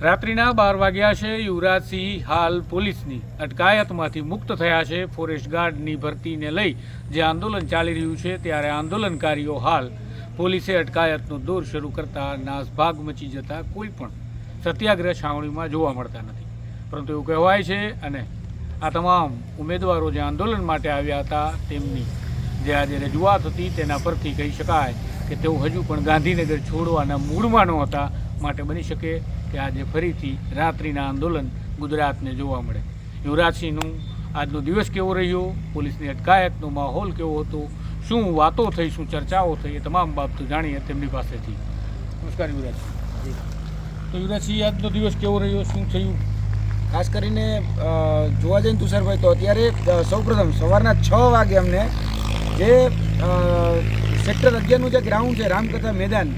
રાત્રિના બાર વાગ્યા છે, યુવરાજસિંહ હાલ પોલીસની અટકાયતમાંથી મુક્ત થયા છે. ફોરેસ્ટ ગાર્ડની ભરતીને લઈ જે આંદોલન ચાલી રહ્યું છે ત્યારે આંદોલનકારીઓ હાલ પોલીસે અટકાયતનો દોર શરૂ કરતા નાસભાગ મચી જતા કોઈ પણ સત્યાગ્રહ છાવણીમાં જોવા મળતા નથી. પરંતુ એવું કહેવાય છે અને આ તમામ ઉમેદવારો જે આંદોલન માટે આવ્યા હતા તેમની જે આજે રજૂઆત હતી તેના પરથી કહી શકાય કે તેઓ હજુ પણ ગાંધીનગર છોડવાના મૂળમાં ન હતા. માટે બની શકે કે આજે ફરીથી રાત્રિના આંદોલન ગુજરાતને જોવા મળે. યુવરાજસિંહનું આજનો દિવસ કેવો રહ્યો? પોલીસની અટકાયતનો માહોલ કેવો હતો? શું વાતો થઈ? શું ચર્ચાઓ થઈ? એ તમામ બાબતો જાણીએ તેમની પાસેથી. નમસ્કાર યુવરાજસિંહ તો યુવરાજસિંહ આજનો દિવસ કેવો રહ્યો? શું થયું? ખાસ કરીને જોવા જઈને તુષારભાઈ તો અત્યારે સૌપ્રથમ સવારના છ વાગે અમને જે સેક્ટર અગિયારનું જે ગ્રાઉન્ડ છે રામકથા મેદાન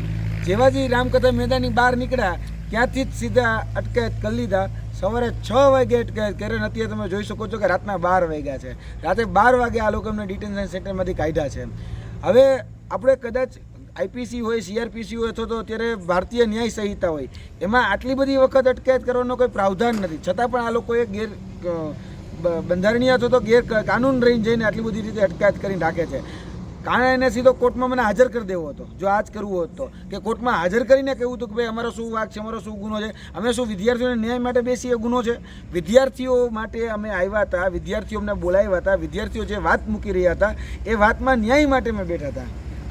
જેવા જ રામકથા મેદાનની બહાર નીકળ્યા, ત્યાંથી જ સીધા અટકાયત કરી લીધા. સવારે છ વાગે અટકાયત કરે નથી તમે જોઈ શકો છો કે રાતના બાર વાગ્યા છે. રાતે બાર વાગે આ લોકો અમને ડિટેન્શન સેન્ટરમાંથી કાઢ્યા છે. હવે આપણે કદાચ આઈપીસી હોય સીઆરપીસી હોય અથવા તો અત્યારે ભારતીય ન્યાય સંહિતા હોય, એમાં આટલી બધી વખત અટકાયત કરવાનો કોઈ પ્રાવધાન નથી. છતાં પણ આ લોકોએ ગેર બંધારણીય અથવા તો ગેર કાનૂન રહીને જઈને આટલી બધી રીતે અટકાયત કરીને રાખે છે. કારણે એને સીધો કોર્ટમાં મને હાજર કરી દેવો હતો. જો આ જ કરવું હોત તો. કે કોર્ટમાં હાજર કરીને કહેવું હતું કે ભાઈ અમારો શું વાક છે, અમારો શું ગુનો છે? અમે શું વિદ્યાર્થીઓને ન્યાય માટે બેસીએ ગુનો છે? વિદ્યાર્થીઓ માટે અમે આવ્યા હતા, વિદ્યાર્થીઓ અમને બોલાવ્યા હતા, વિદ્યાર્થીઓ જે વાત મૂકી રહ્યા હતા, એ વાતમાં ન્યાય માટે અમે બેઠા હતા.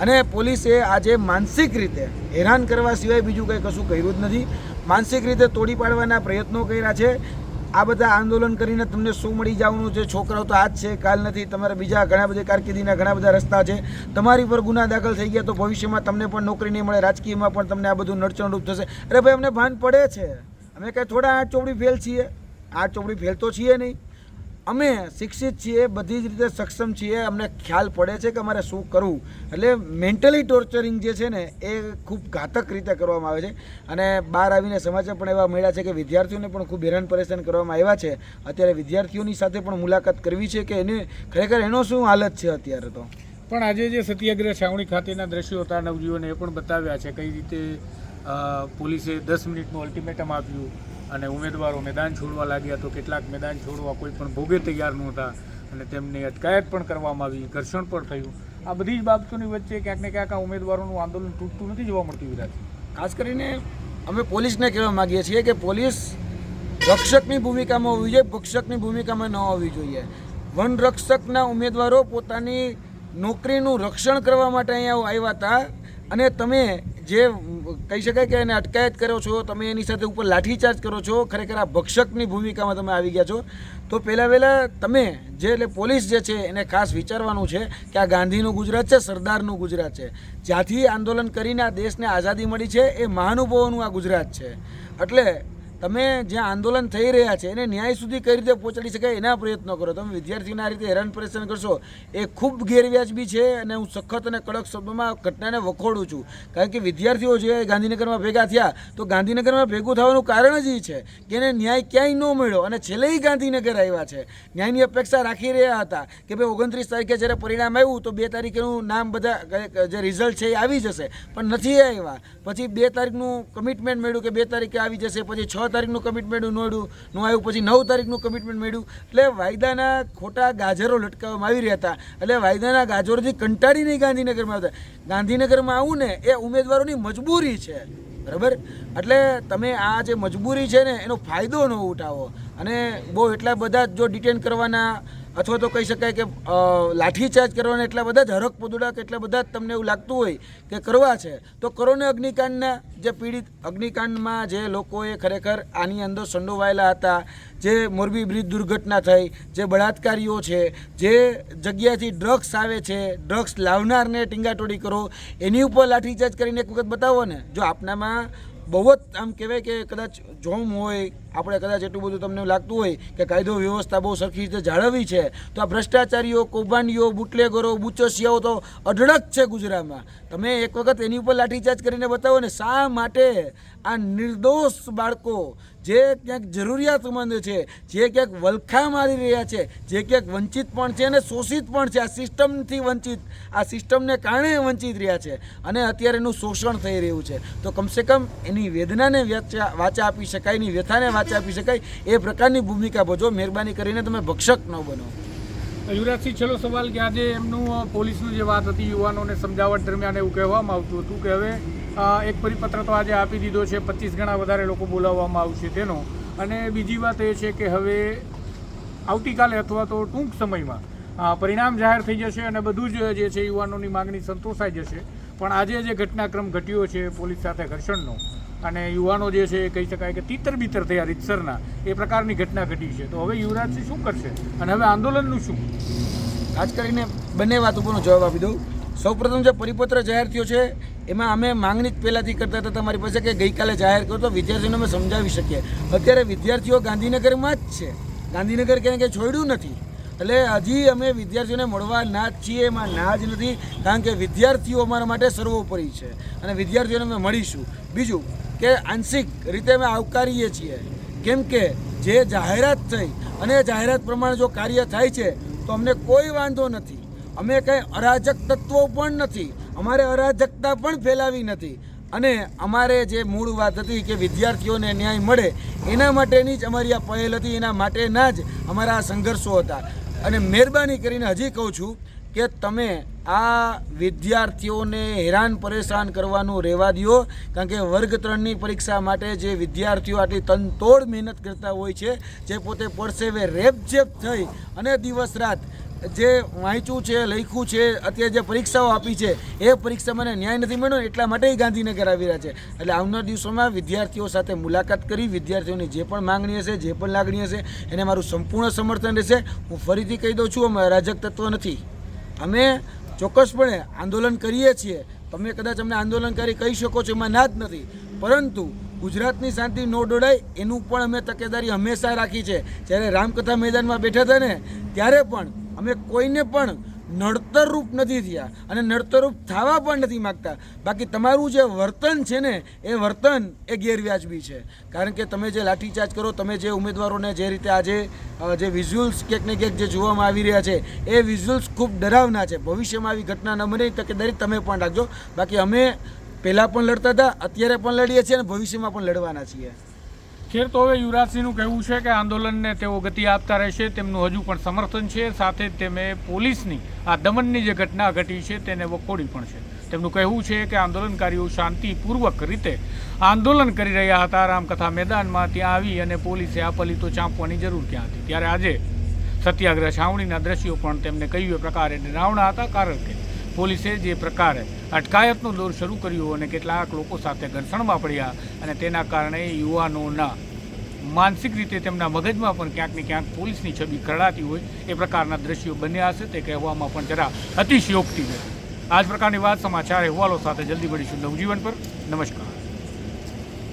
અને પોલીસે આજે માનસિક રીતે હેરાન કરવા સિવાય બીજું કંઈ કશું કર્યું જ નથી. માનસિક રીતે તોડી પાડવાના પ્રયત્નો કર્યા છે. આ બધા આંદોલન કરીને તમને શું મળી જવાનું છે? છોકરાઓ તો આજ છે, કાલ નથી. તમારા બીજા ઘણા બધા કારકિર્દીના ઘણા બધા રસ્તા છે. તમારી પર ગુના દાખલ થઈ ગયા તો ભવિષ્યમાં તમને પણ નોકરી નહીં મળે. રાજકીયમાં પણ તમને આ બધું નડચણરૂપ થશે. અરે ભાઈ, અમને ભાન પડે છે. અમે કાંઈ થોડા આઠ ચોપડી ફેલ છીએ? આઠ ચોપડી ફેલ તો છીએ નહીં. અમે શિક્ષિત છીએ, બધી જ રીતે સક્ષમ છીએ. અમને ખ્યાલ પડે છે કે અમારે શું કરવું. એટલે મેન્ટલી ટોર્ચરિંગ જે છે ને, એ ખૂબ ઘાતક રીતે કરવામાં આવે છે. અને બહાર આવીને સમાચાર પણ એવા મળ્યા છે કે વિદ્યાર્થીઓને પણ ખૂબ હેરાન પરેશાન કરવામાં આવ્યા છે. અત્યારે વિદ્યાર્થીઓની સાથે પણ મુલાકાત કરવી છે કે એને ખરેખર એનો શું હાલત છે અત્યારે તો? પણ આજે જે સત્યાગ્રહ છાવણી ખાતેના દ્રશ્યો હતા નવજીવોને એ પણ બતાવ્યા છે. કઈ રીતે પોલીસે દસ મિનિટનું અલ્ટિમેટમ આપ્યું અને ઉમેદવારો મેદાન છોડવા લાગ્યા તો કેટલાક મેદાન છોડવા કોઈ પણ ભોગે તૈયાર નહોતા અને તેમની અટકાયત પણ કરવામાં આવી, ઘર્ષણ પણ થયું. આ બધી જ બાબતોની વચ્ચે ક્યાંક ને ક્યાંક આ ઉમેદવારોનું આંદોલન તૂટતું નથી જોવા મળતું વિરાજ ખાસ કરીને અમે પોલીસને કહેવા માગીએ છીએ કે પોલીસ રક્ષકની ભૂમિકામાં હોવી જોઈએ, ભક્ષકની ભૂમિકામાં ન હોવી જોઈએ. વન રક્ષકના ઉમેદવારો પોતાની નોકરીનું રક્ષણ કરવા માટે અહીંયા આવ્યા હતા અને તમે જે કહી શકાય કે એને અટકાયત કરો છો, તમે એની સાથે ઉપર લાઠીચાર્જ કરો છો, ખરેખર આ ભક્ષકની ભૂમિકામાં તમે આવી ગયા છો. તો પહેલાં વહેલાં તમે જે એટલે પોલીસ જે છે એને ખાસ વિચારવાનું છે કે આ ગાંધીનું ગુજરાત છે, સરદારનું ગુજરાત છે. જ્યાંથી આંદોલન કરીને આ દેશને આઝાદી મળી છે, એ મહાનુભાવોનું આ ગુજરાત છે. એટલે તમે જ્યાં આંદોલન થઈ રહ્યા છે, એને ન્યાય સુધી કઈ રીતે પહોંચાડી શકાય એના પ્રયત્નો કરો. તમે વિદ્યાર્થીને આ રીતે હેરાન પરેશાન કરશો, એ ખૂબ ગેરવ્યાજબી છે અને હું સખત અને કડક શબ્દોમાં ઘટનાને વખોડું છું. કારણ કે વિદ્યાર્થીઓ જે ગાંધીનગરમાં ભેગા થયા, તો ગાંધીનગરમાં ભેગું થવાનું કારણ જ એ છે કે એને ન્યાય ક્યાંય ન મળ્યો અને છેલ્લે ગાંધીનગર આવ્યા છે. ન્યાયની અપેક્ષા રાખી રહ્યા હતા કે ભાઈ ઓગણત્રીસ તારીખે જ્યારે પરિણામ આવ્યું, તો બે તારીખેનું નામ બધા જે રિઝલ્ટ છે એ આવી જશે. પણ નથી આવ્યા. પછી બે તારીખનું કમિટમેન્ટ મળ્યું કે બે તારીખે આવી જશે, પછી છ તારીખનું કમિટમેન્ટ મળ્યું નું આવ્યું પછી નવ તારીખનું કમિટમેન્ટ મળ્યું. એટલે વાયદાના ખોટા ગાજરો લટકાવવામાં આવી રહ્યા હતા. એટલે વાયદાના ગાજરોથી કંટાળીને ગાંધીનગરમાં આવતા. ગાંધીનગરમાં આવું ને, એ ઉમેદવારોની મજબૂરી છે. બરાબર? એટલે તમે આ જે મજબૂરી છે ને, એનો ફાયદો ન ઉઠાવો. અને બહુ એટલા બધા જો ડિટેન કરવાના અથવા તો કહી શકાય કે લાઠીચાર્જ કરવાના એટલા બધા જ હરક પોદડા કે એટલા બધા જ તમને એવું લાગતું હોય કે કરવા છે, તો કરો ને અગ્નિકાંડના જે પીડિત અગ્નિકાંડમાં જે લોકોએ ખરેખર આની અંદર સંડોવાયેલા હતા, જે મોરબી બ્રિજ દુર્ઘટના થઈ, જે બળાત્કારીઓ છે, જે જગ્યાથી ડ્રગ્સ આવે છે, ડ્રગ્સ લાવનારને ટીંગાટોડી કરો, એની ઉપર લાઠીચાર્જ કરીને એક વખત બતાવો ને. જો આપનામાં બહુ જ આમ કહેવાય કે કદાચ જોમ હોય આપણે કદાચ એટલું બધું તમને લાગતું હોય કે કાયદો વ્યવસ્થા બહુ સરખી રીતે જાળવવી છે, તો આ ભ્રષ્ટાચારીઓ, કૌભાંડીઓ, બુટલેગરો, બુચોસિયાઓ તો અઢળક છે ગુજરાતમાં. તમે એક વખત એની ઉપર લાઠીચાર્જ કરીને બતાવો ને શા માટે આ નિર્દોષ બાળકો જે ક્યાંક જરૂરિયાતમંદ છે, જે ક્યાંક વલખા મારી રહ્યા છે, જે ક્યાંક વંચિત પણ છે અને શોષિત પણ છે, આ સિસ્ટમથી વંચિત, આ સિસ્ટમને કારણે વંચિત રહ્યા છે અને અત્યારે એનું શોષણ થઈ રહ્યું છે. તો કમસે કમ એની વેદનાને વાચા આપી શકાય, એની વ્યથાને વાચા આપી શકાય. એ પ્રકારની ભૂમિકા ભજવો. મહેરબાની કરીને તમે ભક્ષક ન બનો. યુવરાજસિંહ, છેલ્લો સવાલ કે આજે એમનું પોલીસનું જે વાત હતી, યુવાનોને સમજાવટ દરમિયાન એવું કહેવામાં આવતું હતું કે હવે એક પરિપત્ર તો આજે આપી દીધો છે, પચીસ ગણા વધારે લોકો બોલાવવામાં આવશે તેનો. અને બીજી વાત એ છે કે હવે આવતીકાલે અથવા તો ટૂંક સમયમાં પરિણામ જાહેર થઈ જશે અને બધું જ જે છે, યુવાનોની માગણી સંતોષાઈ જશે. પણ આજે જે ઘટનાક્રમ ઘટ્યો છે, પોલીસ સાથે ઘર્ષણનો અને યુવાનો જે છે એ કહી શકાય કે તીતર બીતર થયા રીતસરના. એ પ્રકારની ઘટના ઘટી છે. તો હવે યુવરાજસિંહ શું કરશે? અને હવે આંદોલનનું શું? ખાસ કરીને બંને વાત ઉપરનો જવાબ આપી દઉં. સૌપ્રથમ જે પરિપત્ર જાહેર થયો છે, એમાં અમે માંગણી જ પહેલાંથી કરતા હતા તમારી પાસે કે ગઈકાલે જાહેર કરો તો વિદ્યાર્થીઓને અમે સમજાવી શકીએ. અત્યારે વિદ્યાર્થીઓ ગાંધીનગરમાં જ છે. ગાંધીનગર ક્યાંય કંઈ છોડ્યું નથી. એટલે હજી અમે વિદ્યાર્થીઓને મળવા ના જ છીએ, એમાં ના જ નથી, કારણ કે વિદ્યાર્થીઓ અમારા માટે સર્વોપરી છે. અને વિદ્યાર્થીઓને અમે મળીશું. બીજું કે આંશિક રીતે અમે આવકારીએ છીએ. કેમ કે જે જાહેરાત થઈ અને જાહેરાત પ્રમાણે જો કાર્ય થાય છે, તો અમને કોઈ વાંધો નથી. અમે કંઈ અરાજક તત્વો પણ નથી. અમારે અરાજકતા પણ ફેલાવી નથી. અને અમારે જે મૂળ વાત હતી કે વિદ્યાર્થીઓને ન્યાય મળે, એના માટેની જ અમારી આ પહેલ હતી, એના માટેના જ અમારા આ સંઘર્ષો હતા. અને મહેરબાની કરીને હજી કહું છું કે તમે આ વિદ્યાર્થીઓને હેરાન પરેશાન કરવાનું રહેવા દો, કારણ કે વર્ગ ત્રણની પરીક્ષા માટે જે વિદ્યાર્થીઓ આટલી તનતોડ મહેનત કરતા હોય છે, જે પોતે પરસેવે રેપઝેપ થઈ અને દિવસ રાત જે વાંચ્યું છે, લખ્યું છે, અત્યારે જે પરીક્ષાઓ આપી છે, એ પરીક્ષા મને ન્યાય નથી મળ્યો, એટલા માટે ગાંધીનગર આવી રહ્યા છે. એટલે આવનાર દિવસોમાં વિદ્યાર્થીઓ સાથે મુલાકાત કરી, વિદ્યાર્થીઓની જે પણ માંગણી હશે, જે પણ લાગણી હશે, એને મારું સંપૂર્ણ સમર્થન રહેશે. હું ફરીથી કહી દઉં છું, અમે અરાજક તત્વ નથી. અમે ચોક્કસપણે આંદોલન કરીએ છીએ. તમે કદાચ અમને આંદોલનકારી કહી શકો છો, એમાં ના જ નથી. પરંતુ ગુજરાતની શાંતિ નો ડોડાય એનું પણ અમે તકેદારી હંમેશા રાખી છે. જ્યારે રામકથા મેદાનમાં બેઠા હતા ને, ત્યારે પણ અમે કોઈને પણ નડતરરૂપ નથી થયા અને નડતરરૂપ થવા પણ નથી માગતા. બાકી તમારું જે વર્તન છે ને, એ વર્તન એ ગેરવ્યાજબી છે. કારણ કે તમે જે લાઠીચાર્જ કરો, તમે જે ઉમેદવારોને જે રીતે આજે જે વિઝ્યુઅલ્સ ક્યાંક ને ક્યાંક જે જોવામાં આવી રહ્યા છે, એ વિઝ્યુઅલ્સ ખૂબ ડરાવના છે. ભવિષ્યમાં આવી ઘટના ન બને તકેદારી તમે પણ રાખજો. બાકી અમે પહેલાં પણ લડતા હતા, અત્યારે પણ લડીએ છીએ અને ભવિષ્યમાં પણ લડવાના છીએ. ખેર, તો હવે યુવરાજસિંહનું કહેવું છે કે આંદોલનને તેઓ ગતિ આપતા રહેશે, તેમનું હજુ પણ સમર્થન છે, સાથે જ તેમે પોલીસની આ દમનની જે ઘટના ઘટી છે તેને વખોડી પણ છે. તેમનું કહેવું છે કે આંદોલનકારીઓ શાંતિપૂર્વક રીતે આંદોલન કરી રહ્યા હતા. રામકથા મેદાનમાં ત્યાં આવી અને પોલીસે આ પલીતો ચાંપવાની જરૂર ક્યાં હતી? ત્યારે આજે સત્યાગ્રહ છાવણીના દ્રશ્યો પણ તેમને કહ્યું એ પ્રકારે ડરાવણા હતા. કારણ કે પોલીસે જે પ્રકારે અટકાયતનો દોર શરૂ કર્યો અને કેટલાક લોકો સાથે ઘર્ષણમાં પડ્યા અને તેના કારણે યુવાનોના માનસિક રીતે તેમના મગજમાં પણ ક્યાંક ને ક્યાંક પોલીસની છબી ખરડાતી હોય એ પ્રકારના દ્રશ્યો બન્યા હશે તે કહેવામાં પણ જરા અતિશયોક્તિ નથી આ જ પ્રકારની વાત સમાચાર અહેવાલો સાથે જલ્દી મળીશું. નવજીવન પર નમસ્કાર.